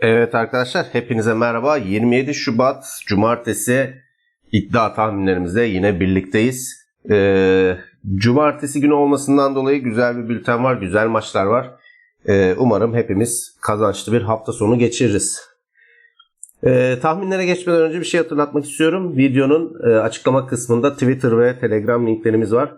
Evet arkadaşlar hepinize merhaba. 27 Şubat Cumartesi iddia tahminlerimizde yine birlikteyiz. Ee, Cumartesi günü olmasından dolayı güzel bir bülten var, güzel maçlar var. Ee, umarım hepimiz kazançlı bir hafta sonu geçiririz. Ee, tahminlere geçmeden önce bir şey hatırlatmak istiyorum. Videonun e, açıklama kısmında Twitter ve Telegram linklerimiz var.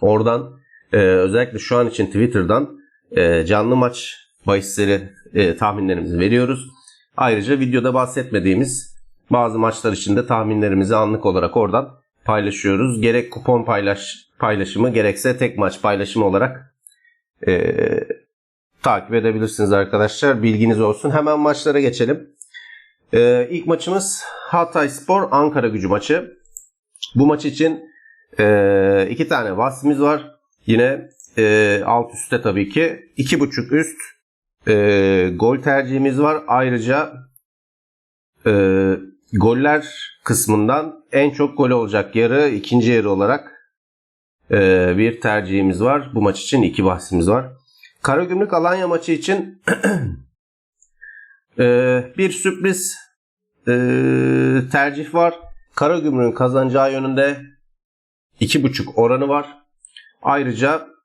Oradan e, özellikle şu an için Twitter'dan e, canlı maç bahisleri e, tahminlerimizi veriyoruz. Ayrıca videoda bahsetmediğimiz bazı maçlar için de tahminlerimizi anlık olarak oradan paylaşıyoruz. Gerek kupon paylaş paylaşımı gerekse tek maç paylaşımı olarak e, takip edebilirsiniz arkadaşlar. Bilginiz olsun. Hemen maçlara geçelim. E, ilk maçımız Hatay Spor Ankara gücü maçı. Bu maç için e, iki tane vasfimiz var. Yine e, alt üstte tabii ki. 2.5 üst e, gol tercihimiz var. Ayrıca e, goller kısmından en çok gol olacak yarı ikinci yarı olarak e, bir tercihimiz var. Bu maç için iki bahsimiz var. Karagümrük Alanya maçı için e, bir sürpriz e, tercih var. Karagümrük'ün kazanacağı yönünde 2.5 oranı var. Ayrıca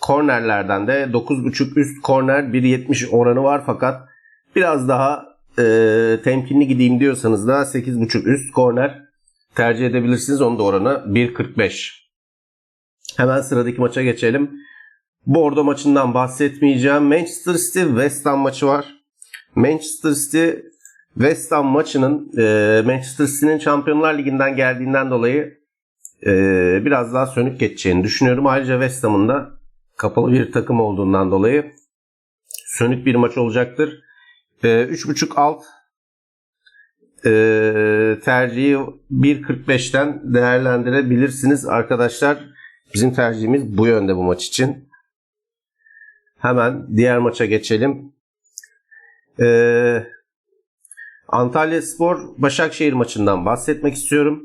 kornerlerden de 9.5 üst korner 1.70 oranı var fakat biraz daha e, temkinli gideyim diyorsanız da 8.5 üst korner tercih edebilirsiniz. Onun da oranı 1.45. Hemen sıradaki maça geçelim. Bordo maçından bahsetmeyeceğim. Manchester City West Ham maçı var. Manchester City West Ham maçının e, Manchester City'nin Şampiyonlar Ligi'nden geldiğinden dolayı e, biraz daha sönük geçeceğini düşünüyorum. Ayrıca West Ham'ın da kapalı bir takım olduğundan dolayı sönük bir maç olacaktır. E, 3.5 alt e, tercihi 1.45'ten değerlendirebilirsiniz arkadaşlar. Bizim tercihimiz bu yönde bu maç için. Hemen diğer maça geçelim. Ee, Antalya Spor Başakşehir maçından bahsetmek istiyorum.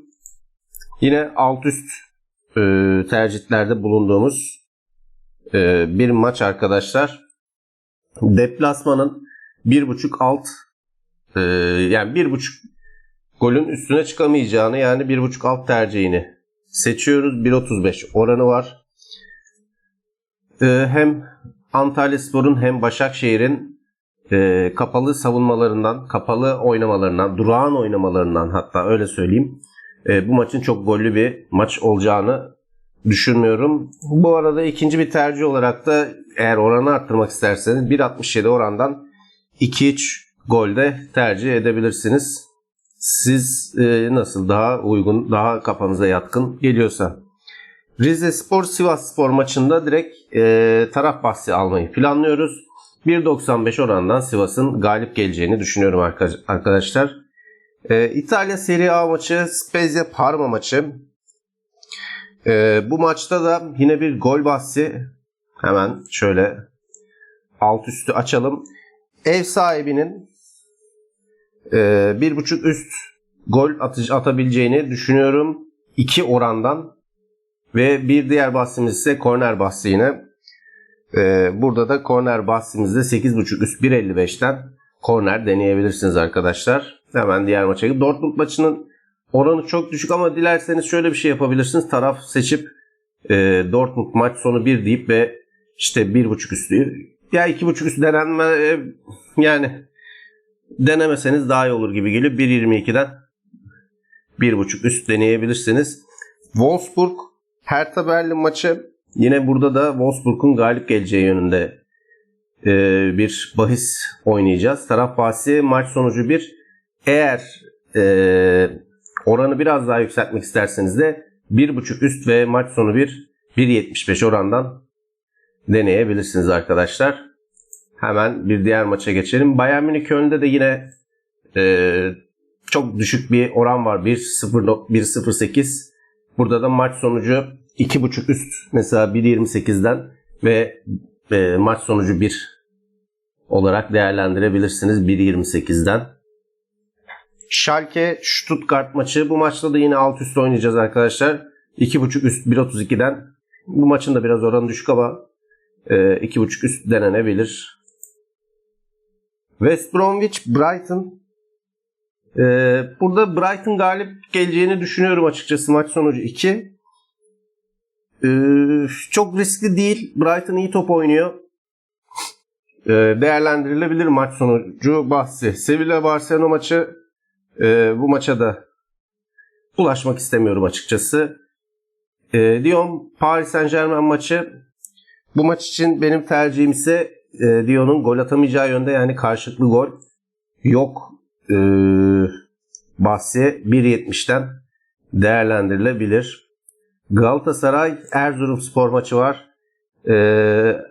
Yine alt üst e, tercihlerde bulunduğumuz e, bir maç arkadaşlar. Deplasmanın 1.5 alt e, yani 1.5 golün üstüne çıkamayacağını yani 1.5 alt tercihini seçiyoruz. 1.35 oranı var. E, hem Antalya Spor'un hem Başakşehir'in e, kapalı savunmalarından, kapalı oynamalarından, durağan oynamalarından hatta öyle söyleyeyim. E, bu maçın çok gollü bir maç olacağını düşünmüyorum. Bu arada ikinci bir tercih olarak da eğer oranı arttırmak isterseniz 1.67 orandan 2-3 golde tercih edebilirsiniz. Siz e, nasıl daha uygun, daha kafanıza yatkın geliyorsa. Rize Spor Sivas Spor maçında direkt e, taraf bahsi almayı planlıyoruz. 1.95 orandan Sivas'ın galip geleceğini düşünüyorum arkadaşlar. E, İtalya Serie A maçı Spezia Parma maçı. E, bu maçta da yine bir gol bahsi. Hemen şöyle alt üstü açalım. Ev sahibinin e, 1.5 üst gol atış, atabileceğini düşünüyorum. 2 orandan. Ve bir diğer bahsimiz ise korner bahsi yine. Ee, burada da korner bahsimizde 8.5 üst 1.55'ten korner deneyebilirsiniz arkadaşlar. Hemen diğer maça. Dortmund maçının oranı çok düşük ama dilerseniz şöyle bir şey yapabilirsiniz. Taraf seçip e, Dortmund maç sonu 1 deyip ve işte 1.5 üstü ya 2.5 üstü denenme e, yani denemeseniz daha iyi olur gibi geliyor. 1.22'den 1.5 üst deneyebilirsiniz. Wolfsburg Hertha Berlin maçı yine burada da Wolfsburg'un galip geleceği yönünde e, bir bahis oynayacağız. Taraf bahsi maç sonucu 1. Eğer e, oranı biraz daha yükseltmek isterseniz de 1.5 üst ve maç sonu 1 1.75 orandan deneyebilirsiniz arkadaşlar. Hemen bir diğer maça geçelim. Bayern Münih Köln'de de yine e, çok düşük bir oran var. 1.08. Burada da maç sonucu 2.5 üst mesela 1.28'den ve e, maç sonucu 1 olarak değerlendirebilirsiniz 1.28'den. Schalke Stuttgart maçı. Bu maçta da yine alt üst oynayacağız arkadaşlar. 2.5 üst 1.32'den. Bu maçın da biraz oranı düşük ama e, 2.5 üst denenebilir. West Bromwich Brighton. Ee, burada Brighton galip geleceğini düşünüyorum açıkçası maç sonucu 2. Ee, çok riskli değil. Brighton iyi top oynuyor. Ee, değerlendirilebilir maç sonucu bahsi. Sevilla Barcelona maçı e, bu maça da ulaşmak istemiyorum açıkçası. E, Lyon Paris Saint Germain maçı bu maç için benim tercihim ise e, Lyon'un gol atamayacağı yönde yani karşılıklı gol yok e, bahsi 1.70'ten değerlendirilebilir. Galatasaray Erzurumspor maçı var. E,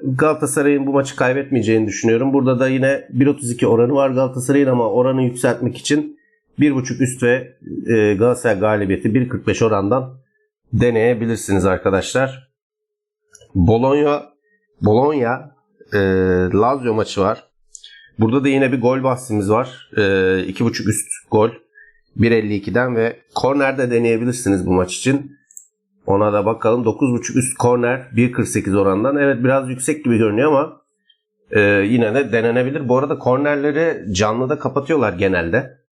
Galatasaray'ın bu maçı kaybetmeyeceğini düşünüyorum. Burada da yine 1.32 oranı var Galatasaray'ın ama oranı yükseltmek için 1.5 üst ve e, Galatasaray galibiyeti 1.45 orandan deneyebilirsiniz arkadaşlar. Bologna Bologna e, Lazio maçı var. Burada da yine bir gol bahsimiz var. E, 2.5 üst gol 1.52'den ve kornerde deneyebilirsiniz bu maç için. Ona da bakalım. 9.5 üst korner 1.48 orandan. Evet biraz yüksek gibi görünüyor ama e, yine de denenebilir. Bu arada kornerleri canlıda kapatıyorlar genelde.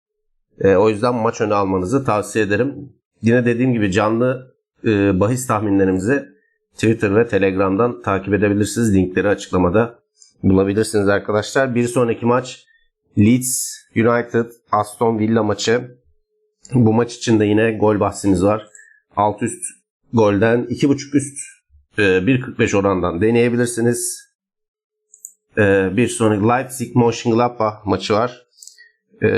E, o yüzden maç önü almanızı tavsiye ederim. Yine dediğim gibi canlı e, bahis tahminlerimizi Twitter ve Telegram'dan takip edebilirsiniz. Linkleri açıklamada bulabilirsiniz arkadaşlar. Bir sonraki maç Leeds United Aston Villa maçı. Bu maç için de yine gol bahsimiz var. Alt üst golden 2.5 üst e, 1.45 orandan deneyebilirsiniz. E, bir sonraki Leipzig Mönchengladbach maçı var. E,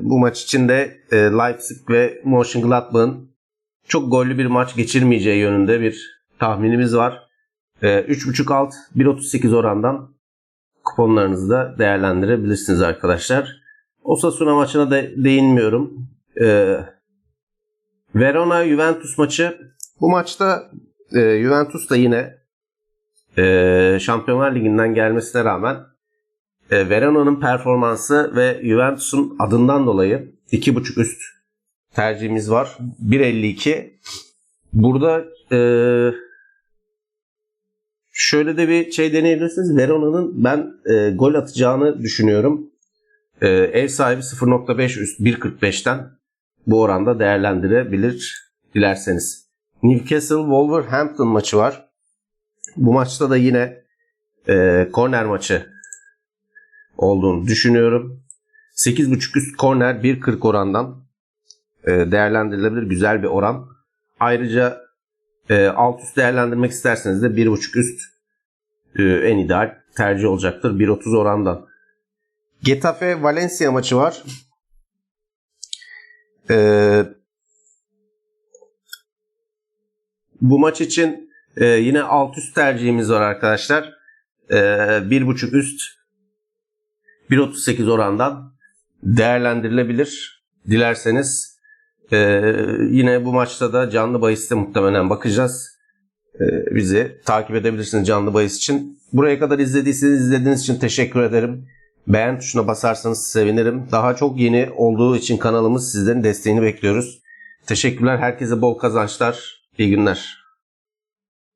bu maç için de e, Leipzig ve Mönchengladbach'ın çok gollü bir maç geçirmeyeceği yönünde bir tahminimiz var. E, 3.5 alt 1.38 orandan kuponlarınızı da değerlendirebilirsiniz arkadaşlar. Osasuna maçına da değinmiyorum. E, Verona Juventus maçı. Bu maçta e, Juventus da yine e, Şampiyonlar Ligi'nden gelmesine rağmen e, Verona'nın performansı ve Juventus'un adından dolayı 2.5 üst tercihimiz var. 1.52. Burada e, şöyle de bir şey deneyebilirsiniz. Verona'nın ben e, gol atacağını düşünüyorum. E, ev sahibi 0.5 üst 1.45'ten bu oranda değerlendirebilir dilerseniz. Newcastle Wolverhampton maçı var. Bu maçta da yine e, korner maçı olduğunu düşünüyorum. 8.5 üst korner 1.40 orandan e, değerlendirilebilir güzel bir oran. Ayrıca e, alt üst değerlendirmek isterseniz de 1.5 üst e, en ideal tercih olacaktır 1.30 orandan. Getafe Valencia maçı var. Ee, bu maç için e, yine alt üst tercihimiz var arkadaşlar. Ee, 1.5 üst 1.38 orandan değerlendirilebilir dilerseniz. Ee, yine bu maçta da canlı bahiste muhtemelen bakacağız. Ee, bizi takip edebilirsiniz canlı bahis için. Buraya kadar izlediyseniz izlediğiniz için teşekkür ederim. Beğen tuşuna basarsanız sevinirim. Daha çok yeni olduğu için kanalımız sizlerin desteğini bekliyoruz. Teşekkürler. Herkese bol kazançlar. İyi günler.